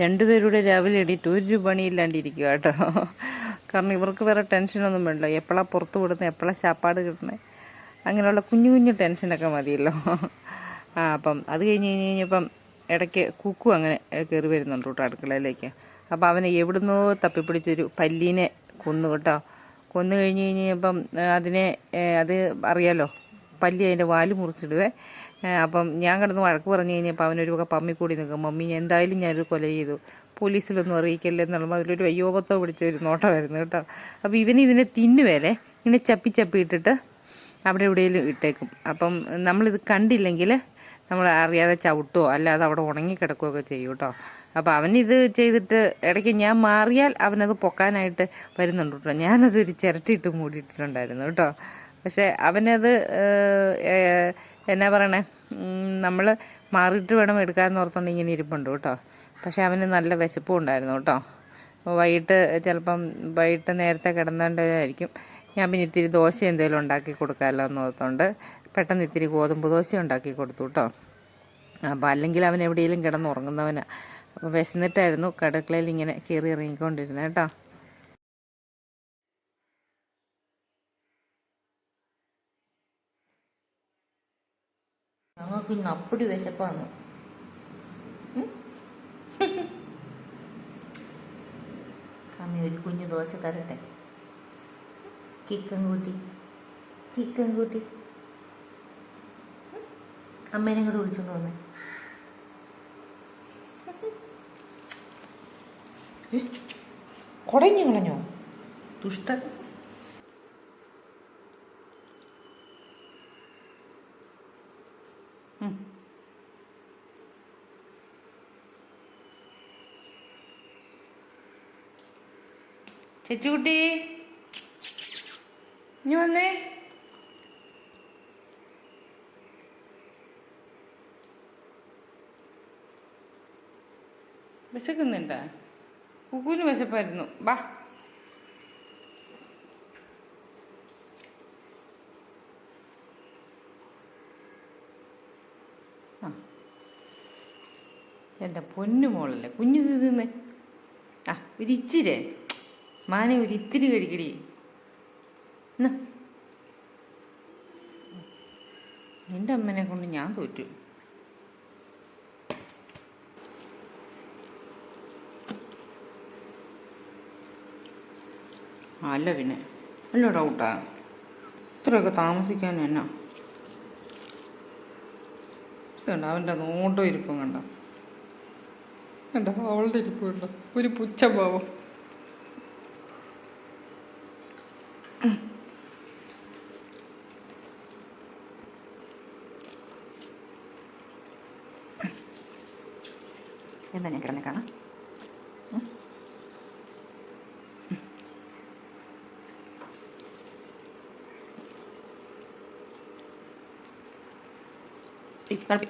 രണ്ടുപേരുടെ രാവിലെ എണീറ്റ് ഒരു പണിയില്ലാണ്ടിരിക്കുക കേട്ടോ. കാരണം ഇവർക്ക് വേറെ ടെൻഷനൊന്നും വേണ്ടല്ലോ എപ്പോഴാണ് പുറത്ത് വിടുന്നത് എപ്പോഴാണ് ചാപ്പാട് കിട്ടുന്നത് അങ്ങനെയുള്ള കുഞ്ഞു കുഞ്ഞു ടെൻഷനൊക്കെ മതിയല്ലോ. ആ അപ്പം അത് കഴിഞ്ഞ് കഴിഞ്ഞ് കഴിഞ്ഞപ്പം ഇടയ്ക്ക് കുക്കു അങ്ങനെ കയറി വരുന്നുണ്ട് കേട്ടോ അടുക്കളയിലേക്ക്. അപ്പോൾ അവനെ എവിടുന്നോ തപ്പിപ്പിടിച്ചൊരു പല്ലീനെ കൊന്നു കേട്ടോ. കൊന്നു കഴിഞ്ഞ് കഴിഞ്ഞപ്പം അതിനെ അത് അറിയാലോ പല്ലി അതിന്റെ വാൽ മുറിച്ചിടുവേ. അപ്പം ഞാൻ കിടന്ന് വഴക്ക് പറഞ്ഞു കഴിഞ്ഞപ്പോൾ അവനൊരു വക കൂടി നിൽക്കും. മമ്മി എന്തായാലും ഞാനൊരു കൊല ചെയ്തു. പോലീസിലൊന്നും അറിയിക്കല്ലേ എന്നുള്ള അതിലൊരു വയ്യോപത്തോ പിടിച്ച ഒരു നോട്ടമായിരുന്നു കേട്ടോ. അപ്പോൾ ഇവന് ഇതിനെ തിന്നുവേലേ ഇങ്ങനെ ചപ്പി ചപ്പി ഇട്ടിട്ട് അവിടെ എവിടെയെങ്കിലും ഇട്ടേക്കും. അപ്പം നമ്മളിത് കണ്ടില്ലെങ്കിൽ നമ്മൾ അറിയാതെ ചവിട്ടുമോ അല്ലാതെ അവിടെ ഉണങ്ങി കിടക്കുകയൊക്കെ ചെയ്യും കേട്ടോ. അപ്പോൾ അവനിത് ചെയ്തിട്ട് ഇടയ്ക്ക് ഞാൻ മാറിയാൽ അവനത് പൊക്കാനായിട്ട് വരുന്നുണ്ട് കേട്ടോ. ഞാനത് ഒരു ചിരട്ടിയിട്ട് മൂടിയിട്ടിട്ടുണ്ടായിരുന്നു കേട്ടോ. പക്ഷേ അവനത് എന്നാ പറയണേ? നമ്മൾ മാറിയിട്ട് വേണം എടുക്കാമെന്ന് ഓർത്തുകൊണ്ട് ഇങ്ങനെ ഇരിപ്പുണ്ട് കേട്ടോ. പക്ഷേ അവന് നല്ല വിശപ്പും ഉണ്ടായിരുന്നു കേട്ടോ. വൈകിട്ട് ചിലപ്പം വൈകിട്ട് നേരത്തെ കിടന്നേണ്ടതായിരിക്കും ഞാൻ പിന്നെ ഇത്തിരി ദോശ എന്തെങ്കിലും ഉണ്ടാക്കി കൊടുക്കാമല്ലോ എന്ന് ഓർത്തുകൊണ്ട് പെട്ടെന്ന് ഇത്തിരി ഗോതമ്പ് ദോശ ഉണ്ടാക്കി കൊടുത്തു കേട്ടോ. അപ്പോൾ അല്ലെങ്കിൽ അവൻ എവിടെയെങ്കിലും കിടന്നുറങ്ങുന്നവനാണ് അപ്പോൾ വിശന്നിട്ടായിരുന്നു കടക്കളയിൽ ഇങ്ങനെ കയറി ഇറങ്ങിക്കൊണ്ടിരുന്നത് കേട്ടോ. ഞങ്ങൾക്ക് ഇന്ന് അപ്പടി വിശപ്പാന്ന്. അമ്മ ഒരു കുഞ്ഞു ദോശ തരട്ടെ. ചിക്കൻ കൂട്ടി ചിക്കൻ കൂട്ടി അമ്മേനെ കൂടെ വിളിച്ചോണ്ട് വന്നേ. കുടഞ്ഞു കളഞ്ഞോ? ദുഷ്ടൻ. ചേച്ചുകുട്ടി ഇനി വന്നേ. വിശക്കുന്നുണ്ട. കുക്കുവിന് വിശപ്പായിരുന്നു. വാ. ആ. എന്റെ പൊന്നു മോളല്ലേ കുഞ്ഞു തിന്നേ. ആ ഒരു ഇച്ചിരി മാനെ ഒരു ഇത്തിരി കഴിക്കടി. എന്നാ നിന്റെ അമ്മനെ കൊണ്ട് ഞാൻ തോറ്റു. അല്ല പിന്നെ അല്ല ഡൗട്ടാ ഇത്രയൊക്കെ താമസിക്കാൻ എന്നാ? കണ്ട അവന്റെ നോട്ടം ഇരിപ്പം കണ്ട? കണ്ട അവളുടെ ഇരിപ്പ് കണ്ട? ഒരു പുച്ഛഭാവം. എന്താ ഞാൻ കിടന്നേ കാണാം? കളപ്പി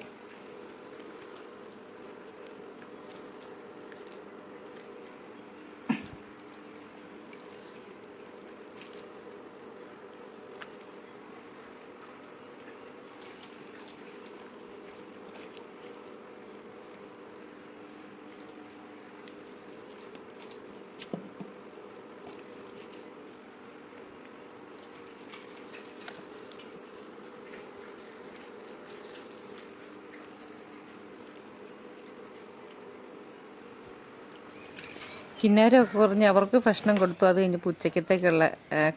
കിന്നാരമൊക്കെ കുറഞ്ഞ് അവർക്ക് ഭക്ഷണം കൊടുത്തു. അത് കഴിഞ്ഞ് ഉച്ചക്കത്തേക്കുള്ള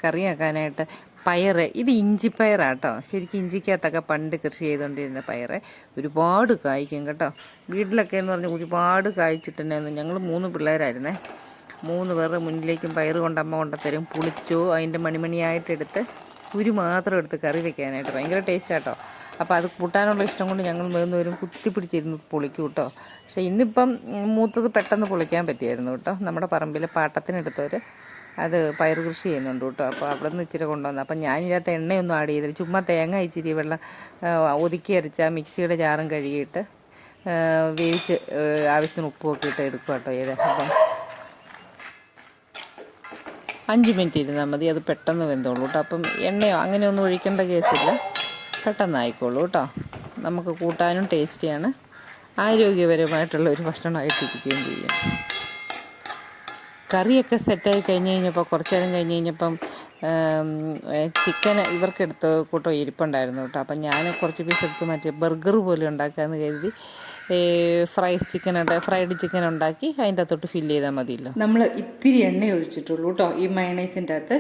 കറിയാക്കാനായിട്ട് പയർ ഇത് ഇഞ്ചിപ്പയറാട്ടോ ശരിക്കും ഇഞ്ചിക്കകത്തൊക്കെ പണ്ട് കൃഷി ചെയ്തുകൊണ്ടിരുന്ന പയർ ഒരുപാട് കായ്ക്കും കേട്ടോ. വീട്ടിലൊക്കെ എന്ന് പറഞ്ഞാൽ ഒരുപാട് കായ്ച്ചിട്ടുണ്ടായിരുന്നു. ഞങ്ങൾ മൂന്ന് പിള്ളേരായിരുന്നേ. മൂന്ന് പേർ മുന്നിലേക്കും പയറ് കൊണ്ടമ്മ കൊണ്ടുത്തരും പുളിച്ചു അതിന്റെ മണിമണിയായിട്ടെടുത്ത് ഒരു മാത്രം എടുത്ത് കറി വെക്കാനായിട്ട്. ഭയങ്കര ടേസ്റ്റ് ആട്ടോ. അപ്പോൾ അത് കൂട്ടാനുള്ള ഇഷ്ടം കൊണ്ട് ഞങ്ങൾ മൂന്നുപേരും കുത്തി പിടിച്ചിരുന്ന് പൊളിക്കും കേട്ടോ. പക്ഷേ ഇന്നിപ്പം മൂത്തത് പെട്ടെന്ന് പൊളിക്കാൻ പറ്റിയായിരുന്നു കേട്ടോ. നമ്മുടെ പറമ്പിലെ പാട്ടത്തിനെടുത്തവർ അത് പയർ കൃഷി ചെയ്യുന്നുണ്ട് കേട്ടോ. അപ്പോൾ അവിടെ നിന്ന് ഇച്ചിരി കൊണ്ടുവന്നു. അപ്പം ഞാനിതിനകത്ത് എണ്ണയൊന്നും ആഡ് ചെയ്തില്ല. ചുമ്മാ തേങ്ങ ഇച്ചിരി വെള്ളം ഒതുക്കി അരച്ച മിക്സിയുടെ ജാറും കഴുകിയിട്ട് വേവിച്ച് ആവശ്യത്തിന് ഉപ്പുമൊക്കെ ഇട്ട് എടുക്കും കേട്ടോ ഇത് അപ്പം അഞ്ച് മിനിറ്റ് ഇരുന്നാൽ മതി. അത് പെട്ടെന്ന് വെന്തോളൂ കേട്ടോ. അപ്പം എണ്ണയോ അങ്ങനെയൊന്നും ഒഴിക്കേണ്ട കേസില്ല. പെട്ടെന്ന് ആയിക്കോളൂ കേട്ടോ. നമുക്ക് കൂട്ടാനും ടേസ്റ്റിയാണ്. ആരോഗ്യപരമായിട്ടുള്ള ഒരു ഭക്ഷണമായിട്ടിരിക്കുകയും ചെയ്യും. കറിയൊക്കെ സെറ്റായി കഴിഞ്ഞ് കഴിഞ്ഞപ്പോൾ കുറച്ച് നേരം കഴിഞ്ഞ് കഴിഞ്ഞപ്പം ചിക്കൻ ഇവർക്കെടുത്ത് കൂട്ടം ഇരിപ്പുണ്ടായിരുന്നു കേട്ടോ. അപ്പം ഞാൻ കുറച്ച് പീസ് എടുത്ത് മറ്റേ ബർഗർ പോലെ ഉണ്ടാക്കാമെന്ന് കരുതി ഫ്രൈഡ് ചിക്കൻ ഫ്രൈഡ് ചിക്കൻ ഉണ്ടാക്കി അതിന്റെ അകത്തോട്ട് ഫില്ല് ചെയ്താൽ മതിയല്ലോ. നമ്മൾ ഇത്തിരി എണ്ണ ഒഴിച്ചിട്ടുള്ളൂ കേട്ടോ ഈ മയണൈസിന്റെ അകത്ത്.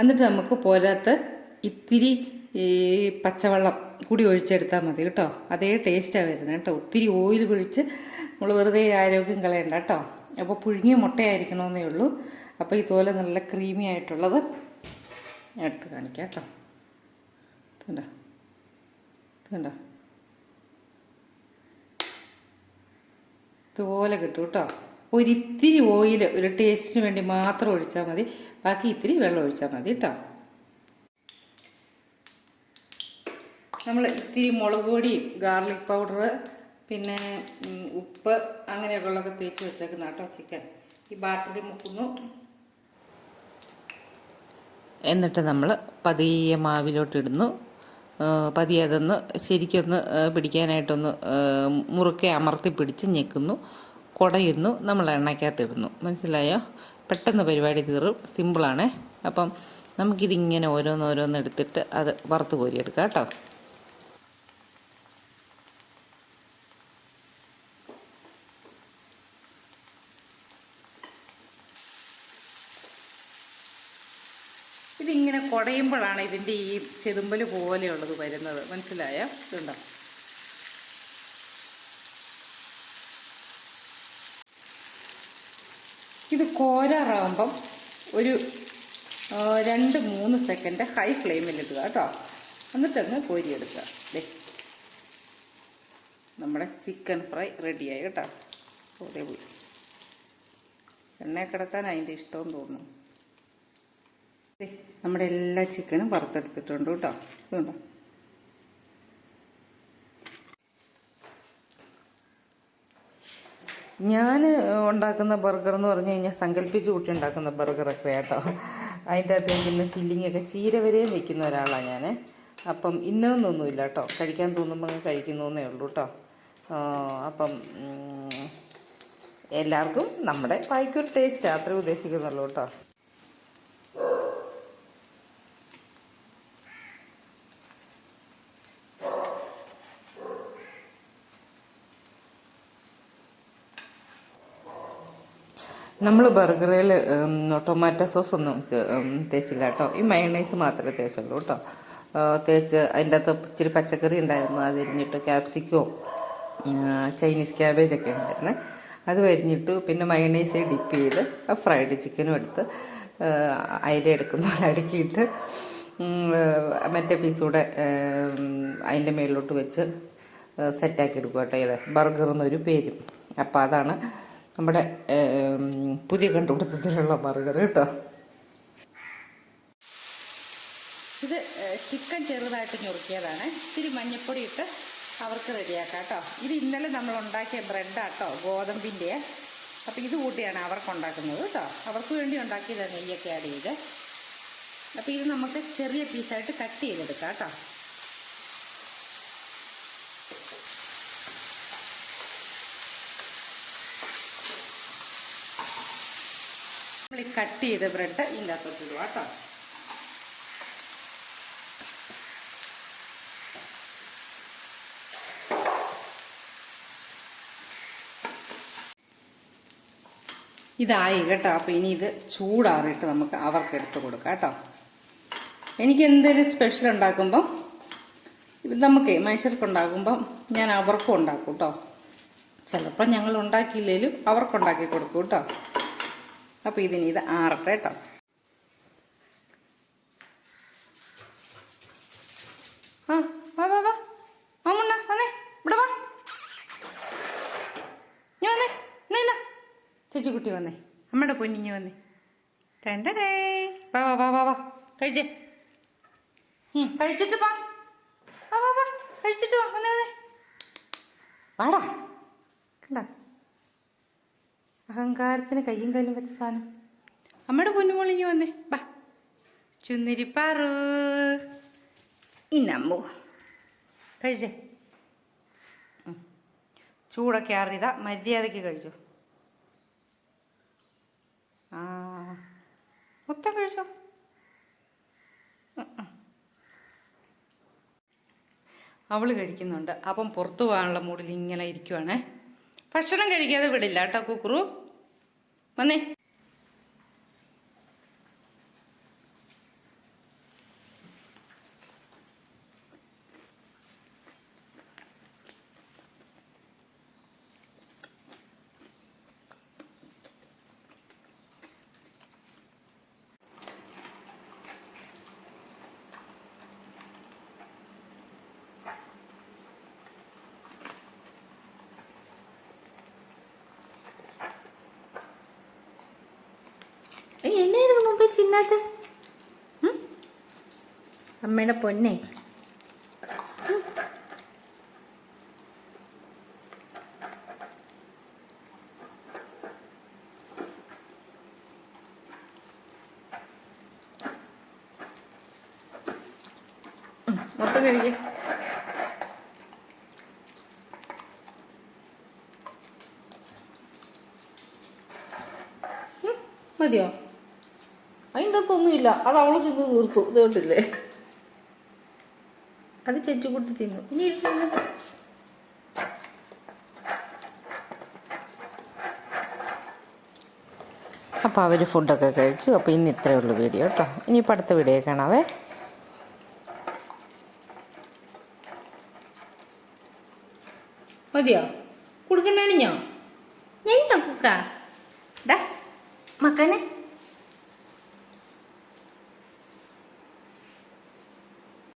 എന്നിട്ട് നമുക്ക് പോരാത്ത ഇത്തിരി ഈ പച്ചവെള്ളം കൂടി ഒഴിച്ചെടുത്താൽ മതി കേട്ടോ. അതേ ടേസ്റ്റാണ് വരുന്നത് കേട്ടോ. ഒത്തിരി ഓയിൽ ഒഴിച്ച് നമ്മൾ വെറുതെ ആരോഗ്യം കളയണ്ട കേട്ടോ. അപ്പോൾ പുഴുങ്ങിയ മുട്ടയായിരിക്കണമെന്നേ ഉള്ളൂ. അപ്പോൾ ഇതുപോലെ നല്ല ക്രീമി ആയിട്ടുള്ളത് ഞാൻ എടുത്ത് കാണിക്കാം കേട്ടോ. കണ്ടോ കണ്ടോ ഇതുപോലെ കിട്ടും കേട്ടോ. ഒരിത്തിരി ഓയിൽ ഒരു ടേസ്റ്റിന് വേണ്ടി മാത്രം ഒഴിച്ചാൽ മതി. ബാക്കി ഇത്തിരി വെള്ളം ഒഴിച്ചാൽ മതി കേട്ടോ. നമ്മൾ ഇത്തിരി മുളക് പൊടിയും ഗാർലിക് പൗഡർ പിന്നെ ഉപ്പ് അങ്ങനെയൊക്കെ ഉള്ളതൊക്കെ തേച്ച് വെച്ചേക്കുന്ന കേട്ടോ ചിക്കൻ ഈ ബാറ്ററി മുക്കുന്നു. എന്നിട്ട് നമ്മൾ പതിയെ മാവിലോട്ടിടുന്നു. പതിയെ അതൊന്ന് ശരിക്കൊന്ന് പിടിക്കാനായിട്ടൊന്ന് മുറുക്കെ അമർത്തി പിടിച്ച് ഞെക്കുന്നു. കുടയുന്നു. നമ്മൾ എണ്ണയ്ക്കകത്തിടുന്നു മനസ്സിലായോ? പെട്ടെന്ന് പരിപാടി തീറും സിമ്പിളാണേ അപ്പം നമുക്കിതിങ്ങനെ ഓരോന്നോരോന്ന് എടുത്തിട്ട് അത് വറുത്ത് കോരിയെടുക്കാം കേട്ടോ. കുടയുമ്പോഴാണ് ഇതിന്റെ ഈ ചെതുമ്പൽ പോലെയുള്ളത് വരുന്നത്. മനസ്സിലായ? ഇതുണ്ടോ? ഇത് കോരാറാകുമ്പം ഒരു രണ്ട് മൂന്ന് സെക്കൻഡ് ഹൈ ഫ്ലെയിമിൽ ഇടുക കേട്ടോ. എന്നിട്ടങ്ങ് കോരിയെടുക്കുക. ദേ. നമ്മുടെ ചിക്കൻ ഫ്രൈ റെഡിയായി കേട്ടോ. എണ്ണ പോയി. കിടത്താൻ അതിന്റെ ഇഷ്ടവും തോന്നുന്നു. നമ്മുടെ എല്ലാ ചിക്കനും വറുത്തെടുത്തിട്ടുണ്ട് കേട്ടോ. ഇതുണ്ടോ ഞാൻ ഉണ്ടാക്കുന്ന ബർഗർ എന്ന് പറഞ്ഞു കഴിഞ്ഞാൽ സങ്കല്പിച്ച് കൂട്ടി ഉണ്ടാക്കുന്ന ബർഗറൊക്കെ കേട്ടോ. അതിന്റെ അകത്ത് വയ്ക്കുന്ന ഫില്ലിങ്ങൊക്കെ ചീര വരെയും വയ്ക്കുന്ന ഒരാളാണ് ഞാൻ അപ്പം ഇന്നൊന്നൊന്നുമില്ല കേട്ടോ. കഴിക്കാൻ തോന്നുമ്പോൾ കഴിക്കുന്നേ ഉള്ളൂ കേട്ടോ. അപ്പം എല്ലാവർക്കും നമ്മുടെ വായിക്കൊരു ടേസ്റ്റ് അത്രേ ഉദ്ദേശിക്കുന്നുള്ളൂ കേട്ടോ. നമ്മൾ ബർഗറിൽ ടൊമാറ്റോ സോസ് ഒന്നും തേച്ചില്ല കേട്ടോ. ഈ മയണൈസ് മാത്രമേ തേച്ചുള്ളൂ കേട്ടോ. തേച്ച് അതിന്റെ അകത്ത് ഇച്ചിരി പച്ചക്കറി ഉണ്ടായിരുന്നു. അത് എരിഞ്ഞിട്ട് ക്യാപ്സിക്കോ ചൈനീസ് ക്യാബേജ് ഒക്കെ ഉണ്ടായിരുന്നേ. അത് വരിഞ്ഞിട്ട് പിന്നെ മയണൈസ് ഡിപ്പ് ചെയ്ത് ഫ്രൈഡ് ചിക്കനും എടുത്ത് അയില എടുക്കുന്ന അടുക്കിയിട്ട് മറ്റേ പീസൂടെ അതിന്റെ മേളിലോട്ട് വെച്ച് സെറ്റാക്കി എടുക്കുക കേട്ടോ ഇത്. ബർഗർ എന്നൊരു പേരും. അപ്പോൾ അതാണ് നമ്മുടെ പുതിയ കണ്ടുപിടുത്തത്തിലുള്ള ബർഗർ കേട്ടോ. ഇത് ചിക്കൻ ചെറുതായിട്ട് ഞുറുക്കിയതാണ്. ഇത്തിരി മഞ്ഞപ്പൊടി ഇട്ട് അവർക്ക് റെഡിയാക്കാം കേട്ടോ. ഇത് ഇന്നലെ നമ്മൾ ഉണ്ടാക്കിയ ബ്രെഡാട്ടോ ഗോതമ്പിന്റെ അപ്പോൾ ഇത് കൂട്ടിയാണ് അവർക്ക് ഉണ്ടാക്കുന്നത് കേട്ടോ. അവർക്ക് വേണ്ടി ഉണ്ടാക്കിയതാണ് നെയ്യൊക്കെ ആഡ് ചെയ്ത്. അപ്പോൾ ഇത് നമുക്ക് ചെറിയ പീസായിട്ട് കട്ട് ചെയ്തെടുക്കാം കേട്ടോ. നമ്മൾ ഈ കട്ട് ചെയ്ത ബ്രെഡ് ഇതിന്റെ അകത്തോട്ട് ഇടുക കേട്ടോ. ഇതായി കേട്ടോ. അപ്പോൾ ഇനി ഇത് ചൂടാറിയിട്ട് നമുക്ക് അവർക്ക് എടുത്ത് കൊടുക്കാം കേട്ടോ. എനിക്ക് എന്തെങ്കിലും സ്പെഷ്യൽ ഉണ്ടാക്കുമ്പം നമുക്ക് മനുഷ്യർക്ക് ഉണ്ടാക്കുമ്പം ഞാൻ അവർക്കും ഉണ്ടാക്കും കേട്ടോ. ചിലപ്പോൾ ഞങ്ങൾ ഉണ്ടാക്കിയില്ലെങ്കിലും അവർക്കുണ്ടാക്കി കൊടുക്കും കേട്ടോ. അപ്പോൾ ഇതിന് ഇത് ആറട്ടെ കേട്ടോ. ആ വാ വാ വാ. മാമുണ്ണ വന്നേ. ഇവിടെ വാ. നീ വന്നേ. ഇല്ല. ചേച്ചിക്കുട്ടി വന്നേ. അമ്മയുടെ പൊന്നിഞ്ഞ് വന്നേ. രണ്ടടേ. വാ വാ വാ വാ വാ. കഴിച്ചേ. കഴിച്ചിട്ട് വാ. വാ വാ വാ. കഴിച്ചിട്ട് വാ. വന്നേ വന്നേ. വാടാ. കണ്ട? അഹങ്കാരത്തിന് കയ്യും കാലും വെച്ച സാധനം. അമ്മയുടെ പൊന്നുമോളിഞ്ഞ് വന്നേ. ബാ. ചുന്നിരിപ്പാറു ഇന്നമ്മു കഴിച്ചേ. ചൂടൊക്കെ അറിയതാ മര്യാദയ്ക്ക് കഴിച്ചു. ആ മൊത്തം കഴിച്ചോ. അവൾ കഴിക്കുന്നുണ്ട്. അപ്പം പുറത്തു പോകാനുള്ള മൂഡിൽ ഇങ്ങനെ ഇരിക്കുവാണേ. ഭക്ഷണം കഴിക്കാതെ വിടില്ല കേട്ടോ കുക്കുറു. വന്നേ എന്നായിരുന്നു മുമ്പേ ചിന്നാത്ത അമ്മയുടെ പൊന്നെ. മൊത്തം കഴിക്കേ. മതിയോ? അതിന്റെ അകത്തൊന്നുമില്ല അത് അവൾ തിന്ന് തീർത്തു ഇതുകൊണ്ടില്ലേ അത് ചെച്ചുകുട്ടി തിന്നു. ഇനി ഇത് തിന്നു. അപ്പോൾ അവർ ഫുഡൊക്കെ കഴിച്ചു. അപ്പോൾ ഇന്ന് ഇത്രയേ ഉള്ളൂ വീഡിയോ കേട്ടോ ഇനിയിപ്പോൾ അടുത്ത വീഡിയോ കാണാവേ. മതിയോ? കൊടുക്കണ്ടാണ് ഞാൻ? ഞാൻ നോക്കുക ഡാ മക്കനെ